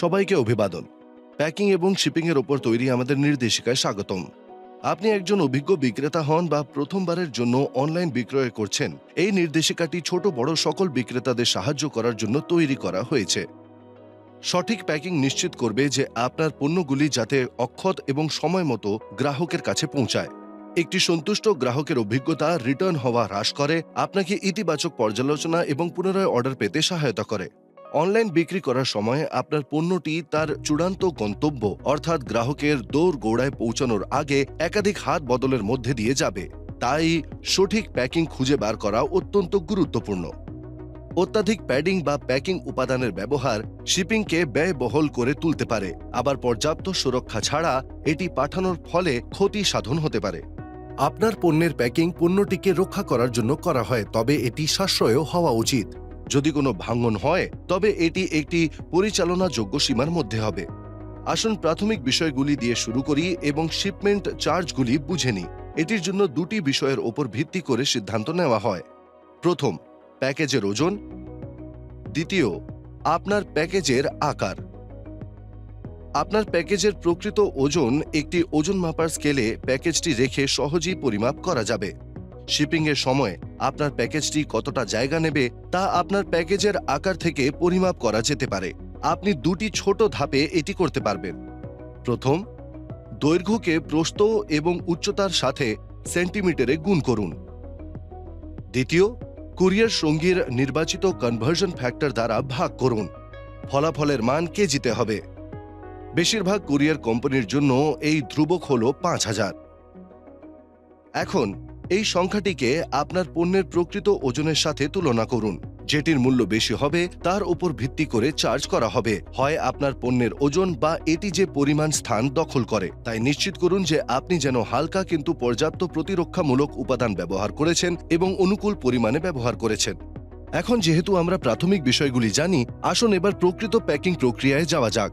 সবাইকে অভিবাদন। প্যাকিং এবং শিপিংয়ের ওপর তৈরি আমাদের নির্দেশিকায় স্বাগতম। আপনি একজন অভিজ্ঞ বিক্রেতা হন বা প্রথমবারের জন্য অনলাইন বিক্রয় করছেন, এই নির্দেশিকাটি ছোট, বড় সকল বিক্রেতাদের সাহায্য করার জন্য তৈরি করা হয়েছে। সঠিক প্যাকিং নিশ্চিত করবে যে আপনার পণ্যগুলি যাতে অক্ষত এবং সময় মতো গ্রাহকের কাছে পৌঁছায়। একটি সন্তুষ্ট গ্রাহকের অভিজ্ঞতা রিটার্ন হওয়া হ্রাস করে, আপনাকে ইতিবাচক পর্যালোচনা এবং পুনরায় অর্ডার পেতে সহায়তা করে। অনলাইন বিক্রি করার সময় আপনার পণ্যটি তার চূড়ান্ত গন্তব্য, অর্থাৎ গ্রাহকের দৌড় গোড়ায় পৌঁছানোর আগে একাধিক হাত বদলের মধ্যে দিয়ে যাবে। তাই সঠিক প্যাকিং খুঁজে বার করা অত্যন্ত গুরুত্বপূর্ণ। অত্যাধিক প্যাডিং বা প্যাকিং উপাদানের ব্যবহার শিপিংকে ব্যয়বহল করে তুলতে পারে। আবার পর্যাপ্ত সুরক্ষা ছাড়া এটি পাঠানোর ফলে ক্ষতি সাধন হতে পারে। আপনার পণ্যের প্যাকিং পণ্যটিকে রক্ষা করার জন্য করা হয়, তবে এটি সাশ্রয়ও হওয়া উচিত। যদি কোনো ভাঙন হয়, তবে এটি একটি পরিচালনাযোগ্য সীমার মধ্যে হবে। আসুন প্রাথমিক বিষয়গুলি দিয়ে শুরু করি এবং শিপমেন্ট চার্জগুলি বুঝে নিই। এটির জন্য দুটি বিষয়ের ওপর ভিত্তি করে সিদ্ধান্ত নেওয়া হয়। প্রথম, প্যাকেজের ওজন। দ্বিতীয়, আপনার প্যাকেজের আকার। আপনার প্যাকেজের প্রকৃত ওজন একটি ওজন মাপার স্কেলে প্যাকেজটি রেখে সহজেই পরিমাপ করা যাবে। শিপিংয়ের সময় আপনার প্যাকেজটি কতটা জায়গা নেবে তা আপনার প্যাকেজের আকার থেকে পরিমাপ করা যেতে পারে। আপনি দুটি ছোট ধাপে এটি করতে পারবেন। প্রথম, দৈর্ঘ্যকে প্রস্থ এবং উচ্চতার সাথে সেন্টিমিটারে গুণ করুন। দ্বিতীয়, কুরিয়ার সঙ্গীর নির্বাচিত কনভার্সন ফ্যাক্টর দ্বারা ভাগ করুন। ফলাফলের মান কেজিতে হবে? বেশিরভাগ কুরিয়ার কোম্পানির জন্য এই ধ্রুবক হল পাঁচ হাজার। এখন এই সংখ্যাটিকে আপনার পণ্যের প্রকৃত ওজনের সাথে তুলনা করুন। যেটির মূল্য বেশি হবে, তার উপর ভিত্তি করে চার্জ করা হবে। হয় আপনার পণ্যের ওজন বা এটি যে পরিমাণ স্থান দখল করে। তাই নিশ্চিত করুন যে আপনি যেন হালকা কিন্তু পর্যাপ্ত প্রতিরক্ষামূলক উপাদান ব্যবহার করেছেন এবং অনুকূল পরিমাণে ব্যবহার করেছেন। এখন যেহেতু আমরা প্রাথমিক বিষয়গুলি জানি, আসুন এবার প্রকৃত প্যাকিং প্রক্রিয়ায় যাওয়া যাক।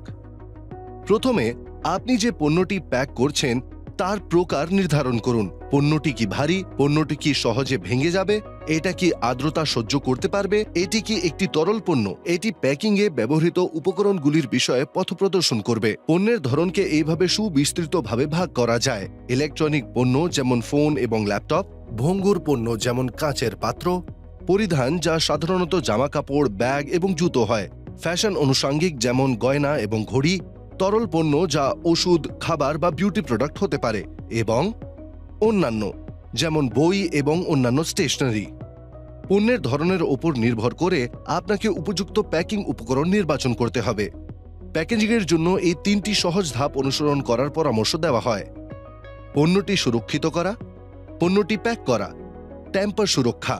প্রথমে, আপনি যে পণ্যটি প্যাক করছেন তার প্রকার নির্ধারণ করুন। পণ্যটি কি ভারী, পণ্যটি কি সহজে ভেঙে যাবে, এটা কি আর্দ্রতা সহ্য করতে পারবে, এটি কি একটি তরল পণ্য, এটি প্যাকিংয়ে ব্যবহৃত উপকরণগুলির বিষয়ে পথপ্রদর্শন করবে। পণ্যের ধরনকে এইভাবে সুবিস্তৃতভাবে ভাগ করা যায়। ইলেকট্রনিক পণ্য যেমন ফোন এবং ল্যাপটপ, ভঙ্গুর পণ্য যেমন কাঁচের পাত্র, পরিধান যা সাধারণত জামাকাপড়, ব্যাগ এবং জুতো হয়। ফ্যাশন অনুষাঙ্গিক যেমন গয়না এবং ঘড়ি তরল পণ্য যা ওষুধ, খাবার বা বিউটি প্রোডাক্ট হতে পারে এবং অন্যান্য, যেমন বই এবং অন্যান্য স্টেশনারি পণ্যের ধরনের ওপর নির্ভর করে আপনাকে উপযুক্ত প্যাকিং উপকরণ নির্বাচন করতে হবে। প্যাকেজিংয়ের জন্য এই তিনটি সহজ ধাপ অনুসরণ করার পরামর্শ দেওয়া হয়। পণ্যটি সুরক্ষিত করা, পণ্যটি প্যাক করা ট্যাম্পার সুরক্ষা।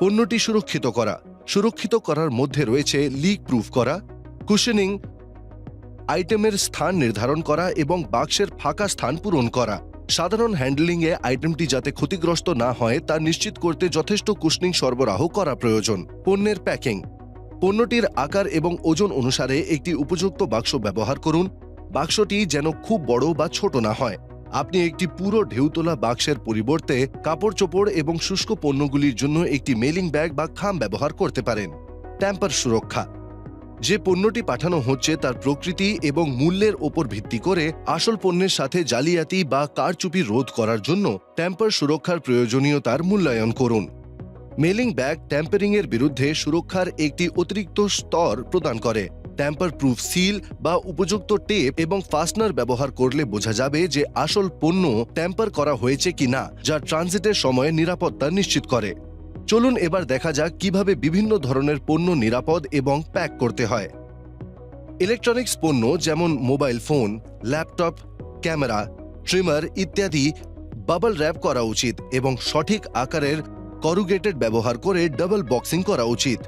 পণ্যটি সুরক্ষিত করা, সুরক্ষিত করার মধ্যে রয়েছে লিক প্রুফ করা কুশনিং আইটেমের স্থান নির্ধারণ করা এবং বাক্সের ফাঁকা স্থান পূরণ করা। সাধারণ হ্যান্ডলিংয়ে আইটেমটি যাতে ক্ষতিগ্রস্ত না হয়, তা নিশ্চিত করতে যথেষ্ট কুশনিং সরবরাহ করা প্রয়োজন। পণ্যের প্যাকিং। পণ্যটির আকার এবং ওজন অনুসারে একটি উপযুক্ত বাক্স ব্যবহার করুন। বাক্সটি যেন খুব বড় বা ছোট না হয়। আপনি একটি পুরো ঢেউতোলা বাক্সের পরিবর্তে কাপড় চোপড় এবং শুষ্ক পণ্যগুলির জন্য একটি মেলিং ব্যাগ বা খাম ব্যবহার করতে পারেন। ট্যাম্পার সুরক্ষা। যে পণ্যটি পাঠানো হচ্ছে তার প্রকৃতি এবং মূল্যের ওপর ভিত্তি করে আসল পণ্যের সাথে জালিয়াতি বা কারচুপি রোধ করার জন্য ট্যাম্পার সুরক্ষার প্রয়োজনীয়তার মূল্যায়ন করুন। মেলিং ব্যাগ ট্যাম্পারিংয়ের বিরুদ্ধে সুরক্ষার একটি অতিরিক্ত স্তর প্রদান করে। ট্যাম্পার প্রুফ সিল বা উপযুক্ত টেপ এবং ফাস্টনার ব্যবহার করলে বোঝা যাবে যে আসল পণ্য ট্যাম্পার করা হয়েছে কিনা, যা ট্রানজিটের সময়ে নিরাপত্তা নিশ্চিত করে। চলুন এবার দেখা যাক কীভাবে বিভিন্ন ধরনের পণ্য নিরাপদ এবং প্যাক করতে হয়। ইলেকট্রনিক্স পণ্য যেমন mobile phone, laptop, camera, trimmer ইত্যাদি বাবল র্যাপ করা উচিত এবং সঠিক আকারের করুগেটেড ব্যবহার করে ডাবল বক্সিং করা উচিত।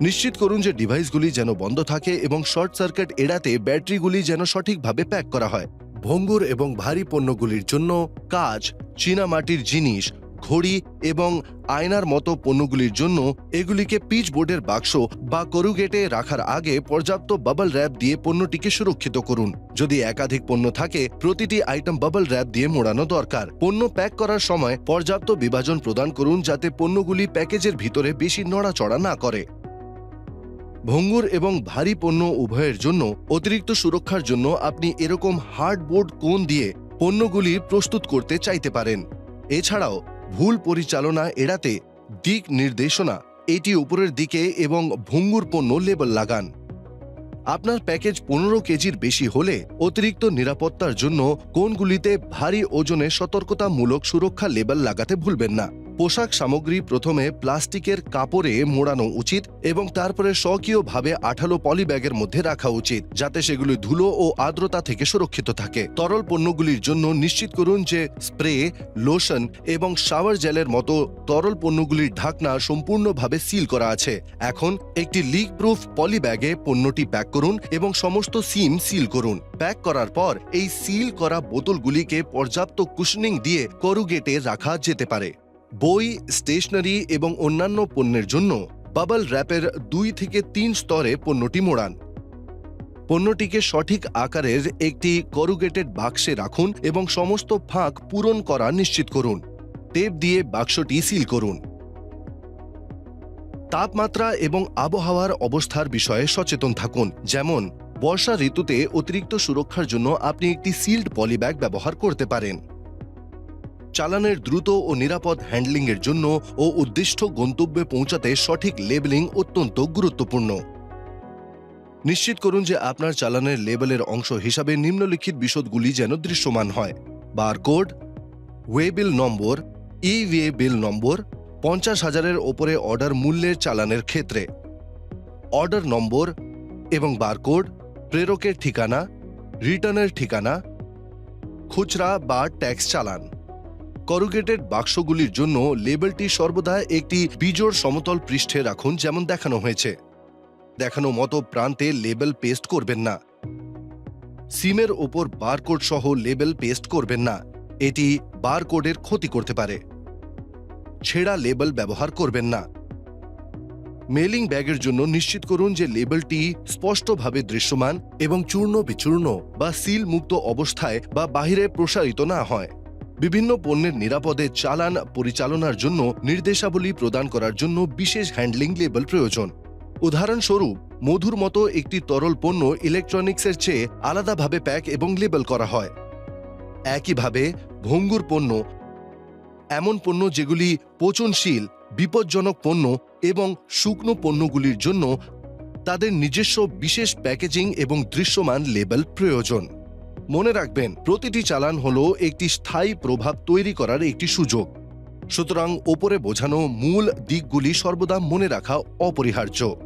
নিশ্চিত করুন যে ডিভাইসগুলি যেন বন্ধ থাকে এবং শর্ট সার্কিট এড়াতে ব্যাটারিগুলি যেন সঠিকভাবে প্যাক করা হয়। ভঙ্গুর এবং ভারী পণ্যগুলির জন্য কাজ চীনামাটির জিনিস ঘড়ি এবং আয়নার মতো পণ্যগুলির জন্য এগুলিকে পিচ বোর্ডের বাক্স বা করুগেটে রাখার আগে পর্যাপ্ত বাবল র্যাপ দিয়ে পণ্যটিকে সুরক্ষিত করুন। যদি একাধিক পণ্য থাকে, প্রতিটি আইটেম বাবল র্যাপ দিয়ে মোড়ানো দরকার। পণ্য প্যাক করার সময় পর্যাপ্ত বিভাজন প্রদান করুন যাতে পণ্যগুলি প্যাকেজের ভিতরে বেশি নড়াচড়া না করে। ভঙ্গুর এবং ভারী পণ্য উভয়ের জন্য অতিরিক্ত সুরক্ষার জন্য আপনি এরকম হার্ডবোর্ড কোন দিয়ে পণ্যগুলি প্রস্তুত করতে চাইতে পারেন। এছাড়াও ভুল পরিচালনা এড়াতে দিক নির্দেশনা, এটি উপরের দিকে এবং ভঙ্গুর পণ্য লেবল লাগান। আপনার প্যাকেজ পনেরো কেজির বেশি হলে অতিরিক্ত নিরাপত্তার জন্য কোনগুলিতে ভারী ওজনে সতর্কতামূলক সুরক্ষা লেবেল লাগাতে ভুলবেন না। পোশাক সামগ্রী প্রথমে প্লাস্টিকের কাপড়ে মোড়ানো উচিত এবং তারপরে স্বকীয়ভাবে আঠালো পলিব্যাগের মধ্যে রাখা উচিত, যাতে সেগুলি ধুলো ও আর্দ্রতা থেকে সুরক্ষিত থাকে। তরল পণ্যগুলির জন্য নিশ্চিত করুন যে স্প্রে, লোশন এবং শাওয়ার জেলের মতো তরল পণ্যগুলির ঢাকনা সম্পূর্ণভাবে সিল করা আছে। এখন একটি লিক প্রুফ পলিব্যাগে পণ্যটি প্যাক করুন এবং সমস্ত সিম সিল করুন। প্যাক করার পর এই সিল করা বোতলগুলিকে পর্যাপ্ত কুশনিং দিয়ে করুগেটে রাখা যেতে পারে। বই, স্টেশনারি এবং অন্যান্য পণ্যের জন্য বাবল র্যাপের দুই থেকে তিন স্তরে পণ্যটি মোড়ান। পণ্যটিকে সঠিক আকারের একটি করুগেটেড বাক্সে রাখুন এবং সমস্ত ফাঁক পূরণ করা নিশ্চিত করুন। টেপ দিয়ে বাক্সটি সিল করুন। তাপমাত্রা এবং আবহাওয়ার অবস্থার বিষয়ে সচেতন থাকুন, যেমন বর্ষা ঋতুতে অতিরিক্ত সুরক্ষার জন্য আপনি একটি সিল্ড পলিব্যাগ ব্যবহার করতে পারেন। চালানের দ্রুত ও নিরাপদ হ্যান্ডলিংয়ের জন্য ও উদ্দিষ্ট গন্তব্যে পৌঁছাতে সঠিক লেবেলিং অত্যন্ত গুরুত্বপূর্ণ। নিশ্চিত করুন যে আপনার চালানের লেবেলের অংশ হিসাবে নিম্নলিখিত বিশদগুলি যেন দৃশ্যমান হয়। বারকোড, ওয়ে বিল নম্বর ই ওয়ে বিল নম্বর, পঞ্চাশ হাজারের ওপরে অর্ডার মূল্যের চালানের ক্ষেত্রে। অর্ডার নম্বর এবং বারকোড, প্রেরকের ঠিকানা, রিটার্নের ঠিকানা, খুচরা বা ট্যাক্স চালান। করুগেটেড বাক্সগুলির জন্য লেবেলটি সর্বদা একটি বিজোড় সমতল পৃষ্ঠে রাখুন, যেমন দেখানো হয়েছে। দেখানো মতো প্রান্তে লেবেল পেস্ট করবেন না। সিমের ওপর বারকোড সহ লেবেল পেস্ট করবেন না। এটি বারকোডের ক্ষতি করতে পারে। ছেঁড়া লেবেল ব্যবহার করবেন না। মেলিং ব্যাগের জন্য নিশ্চিত করুন যে লেবেলটি স্পষ্টভাবে দৃশ্যমান এবং চূর্ণ বিচূর্ণ বা সিল মুক্ত অবস্থায় বা বাহিরে প্রসারিত না হয়। বিভিন্ন পণ্যের নিরাপদে চালান পরিচালনার জন্য নির্দেশাবলী প্রদান করার জন্য বিশেষ হ্যান্ডলিং লেবেল প্রয়োজন। উদাহরণস্বরূপ, মধুর মতো একটি তরল পণ্য ইলেকট্রনিক্সের চেয়ে আলাদাভাবে প্যাক এবং লেবেল করা হয়। একইভাবে ভঙ্গুর পণ্য, এমন পণ্য যেগুলি পচনশীল, বিপজ্জনক পণ্য এবং শুকনো পণ্যগুলির জন্য তাদের নিজস্ব বিশেষ প্যাকেজিং এবং দৃশ্যমান লেবেল প্রয়োজন। মনে রাখবেন, প্রতিটি চালান হল একটি স্থায়ী প্রভাব তৈরি করার একটি সুযোগ। সুতরাং ওপরে বোঝানো মূল দিকগুলি সর্বদা মনে রাখা অপরিহার্য।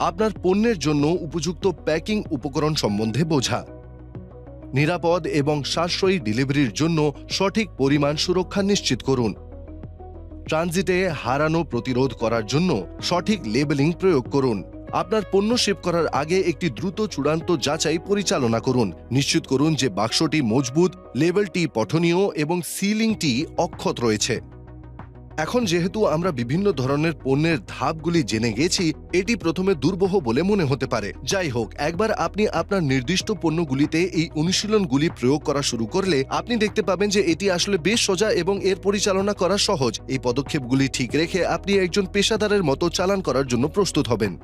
আপনার পণ্যের জন্য উপযুক্ত প্যাকিং উপকরণ সম্বন্ধে বোঝা। নিরাপদ এবং সাশ্রয়ী ডেলিভারির জন্য সঠিক পরিমাণ সুরক্ষা নিশ্চিত করুন। ট্রানজিটে হারানো প্রতিরোধ করার জন্য সঠিক লেবেলিং প্রয়োগ করুন। আপনার পণ্য শিপ করার আগে একটি দ্রুত চূড়ান্ত যাচাই পরিচালনা করুন। নিশ্চিত করুন যে বাক্সটি মজবুত, লেবেলটি পঠনীয় এবং সিলিংটি অক্ষত রয়েছে। এখন যেহেতু আমরা বিভিন্ন ধরনের পণ্যের ধাপগুলি জেনে গেছি, এটি প্রথমে দুর্বহ বলে মনে হতে পারে। যাই হোক, একবার আপনি আপনার নির্দিষ্ট পণ্যগুলিতে এই অনুশীলনগুলি প্রয়োগ করা শুরু করলে আপনি দেখতে পাবেন যে এটি আসলে বেশ সোজা এবং এর পরিচালনা করা সহজ। এই পদক্ষেপগুলি ঠিক রেখে আপনি একজন পেশাদারের মতো চালান করার জন্য প্রস্তুত হবেন।